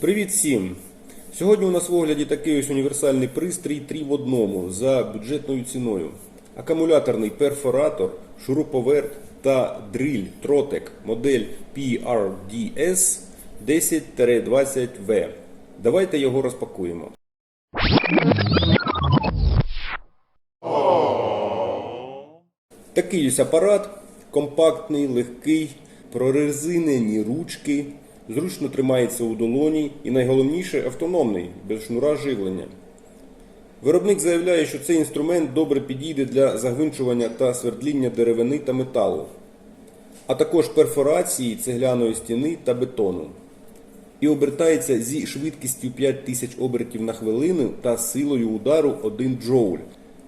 Привіт всім! Сьогодні у нас в огляді такий ось універсальний пристрій 3 в одному за бюджетною ціною. Акумуляторний перфоратор, шуруповерт та дриль Trotec модель PRDS 10-20V. Давайте його розпакуємо. Такий ось апарат, компактний, легкий, прорезинені ручки, зручно тримається у долоні і найголовніше автономний, без шнура живлення. Виробник заявляє, що цей інструмент добре підійде для загвинчування та свердління деревини та металу, а також перфорації цегляної стіни та бетону. І обертається зі швидкістю 5000 обертів на хвилину та силою удару 1 джоуль.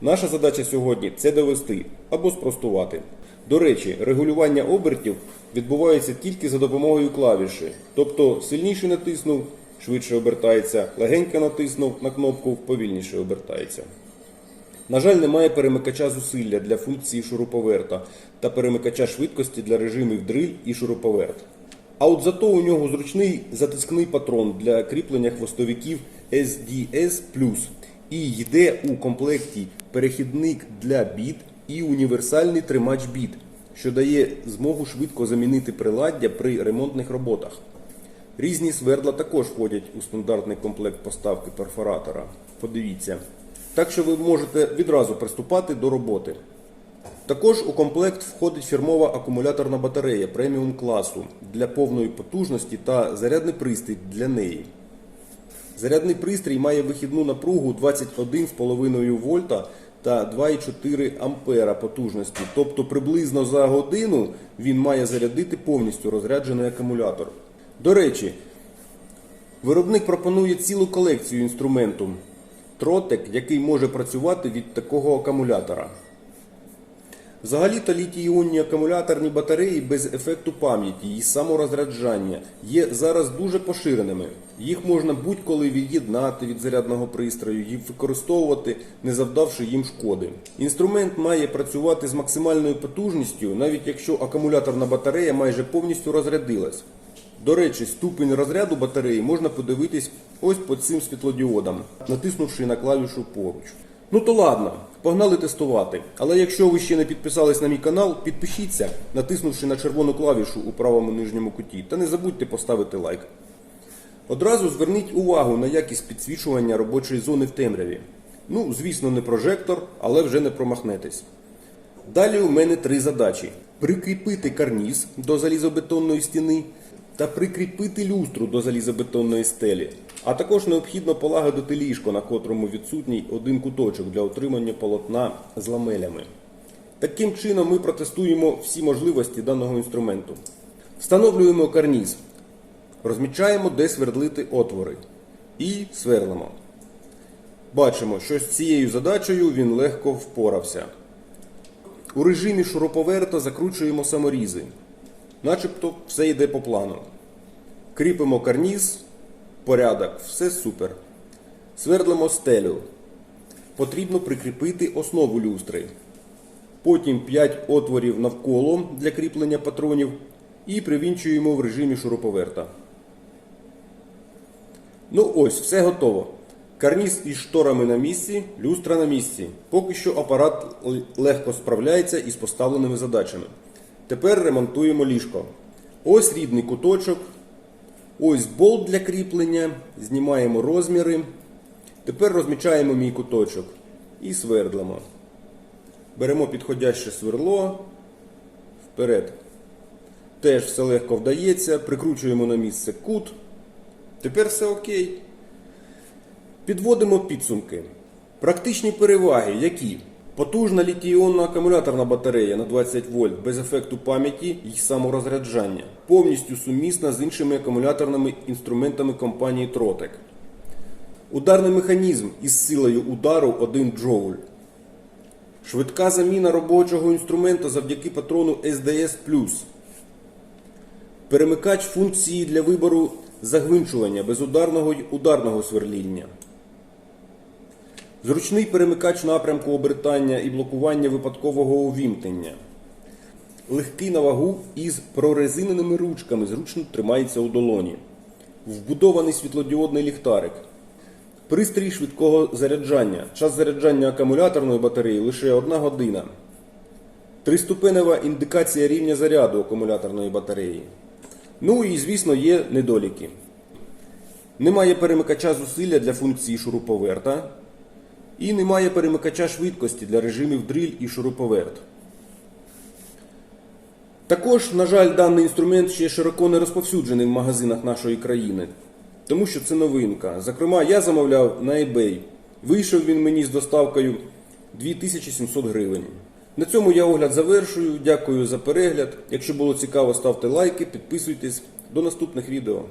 Наша задача сьогодні це довести або спростувати. До речі, регулювання обертів відбувається тільки за допомогою клавіші. Тобто сильніше натиснув, швидше обертається, легенько натиснув на кнопку, повільніше обертається. На жаль, немає перемикача зусилля для функції шуруповерта та перемикача швидкості для режимів дриль і шуруповерт. А от зато у нього зручний затискний патрон для кріплення хвостовиків SDS і йде у комплекті перехідник для біт і універсальний тримач біт, що дає змогу швидко замінити приладдя при ремонтних роботах. Різні свердла також входять у стандартний комплект поставки перфоратора. Подивіться. Так що ви можете відразу приступати до роботи. Також у комплект входить фірмова акумуляторна батарея преміум класу для повної потужності та зарядний пристрій для неї. Зарядний пристрій має вихідну напругу 21,5 вольта та 2,4 ампера потужності. Тобто приблизно за годину він має зарядити повністю розряджений акумулятор. До речі, виробник пропонує цілу колекцію інструменту тротек, який може працювати від такого акумулятора. Взагалі-то літій-іонні акумуляторні батареї без ефекту пам'яті і саморозряджання є зараз дуже поширеними. Їх можна будь-коли від'єднати від зарядного пристрою і використовувати, не завдавши їм шкоди. Інструмент має працювати з максимальною потужністю, навіть якщо акумуляторна батарея майже повністю розрядилась. До речі, ступень розряду батареї можна подивитись ось по цим світлодіодам, натиснувши на клавішу поруч. Ну то ладно, погнали тестувати. Але якщо ви ще не підписались на мій канал, підпишіться, натиснувши на червону клавішу у правому нижньому куті. Та не забудьте поставити лайк. Одразу зверніть увагу на якість підсвічування робочої зони в темряві. Ну, звісно, не прожектор, але вже не промахнетесь. Далі у мене три задачі: прикріпити карніз до залізобетонної стіни та прикріпити люстру до залізобетонної стелі. А також необхідно полагодити ліжко, на котрому відсутній один куточок для отримання полотна з ламелями. Таким чином ми протестуємо всі можливості даного інструменту. Встановлюємо карніз. Розмічаємо, де свердлити отвори. І сверлимо. Бачимо, що з цією задачею він легко впорався. У режимі шуруповерта закручуємо саморізи. Начебто все йде по плану. Кріпимо карніз, порядок, все супер. Свердлимо стелю. Потрібно прикріпити основу люстри. Потім 5 отворів навколо для кріплення патронів і привінчуємо в режимі шуруповерта. Ну ось, все готово. Карніз із шторами на місці, люстра на місці. Поки що апарат легко справляється із поставленими задачами. Тепер ремонтуємо ліжко. Ось рідний куточок. Ось болт для кріплення. Знімаємо розміри. Тепер розмічаємо мій куточок і свердлимо. Беремо підходяще сверло. Вперед. Теж все легко вдається. Прикручуємо на місце кут. Тепер все окей. Підводимо підсумки. Практичні переваги які? Потужна літій-іонна акумуляторна батарея на 20 вольт без ефекту пам'яті і саморозряджання. Повністю сумісна з іншими акумуляторними інструментами компанії Trotec. Ударний механізм із силою удару 1 джоуль. Швидка заміна робочого інструмента завдяки патрону SDS Перемикач функції для вибору загвинчування безударного й ударного сверління. Зручний перемикач напрямку обертання і блокування випадкового увімкнення. Легкий на вагу із прорезиненими ручками, зручно тримається у долоні. вбудований світлодіодний ліхтарик. Пристрій швидкого заряджання. Час заряджання акумуляторної батареї лише 1 година. Триступенева індикація рівня заряду акумуляторної батареї. Ну і, звісно, є недоліки. Немає перемикача зусилля для функції шуруповерта. І немає перемикача швидкості для режимів дриль і шуруповерт. Також, на жаль, даний інструмент ще широко не розповсюджений в магазинах нашої країни, тому що це новинка. Зокрема, я замовляв на eBay. Вийшов він мені з доставкою 2700 гривень. На цьому я огляд завершую. Дякую за перегляд. Якщо було цікаво, ставте лайки, підписуйтесь. До наступних відео.